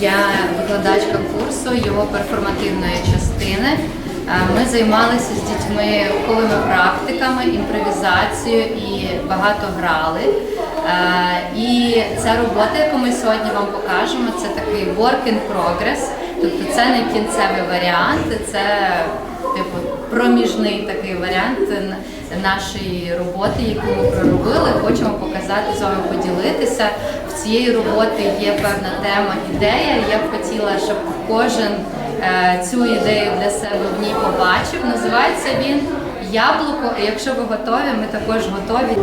Я викладачка курсу його перформативної частини. Е, Ми займалися з дітьми колими практиками, імпровізацією і багато грали. Е, І ця робота, яку ми сьогодні вам покажемо, це такий work in progress. Тобто це не кінцевий варіант, це проміжний такий варіант нашої роботи, яку ми проробили. Хочемо показати з вами поділитися. В цієї роботи є певна тема, ідея. Я б хотіла, щоб кожен е, цю ідею для себе в ній побачив. Називається він Яблуко. Якщо ви готові, ми також готові.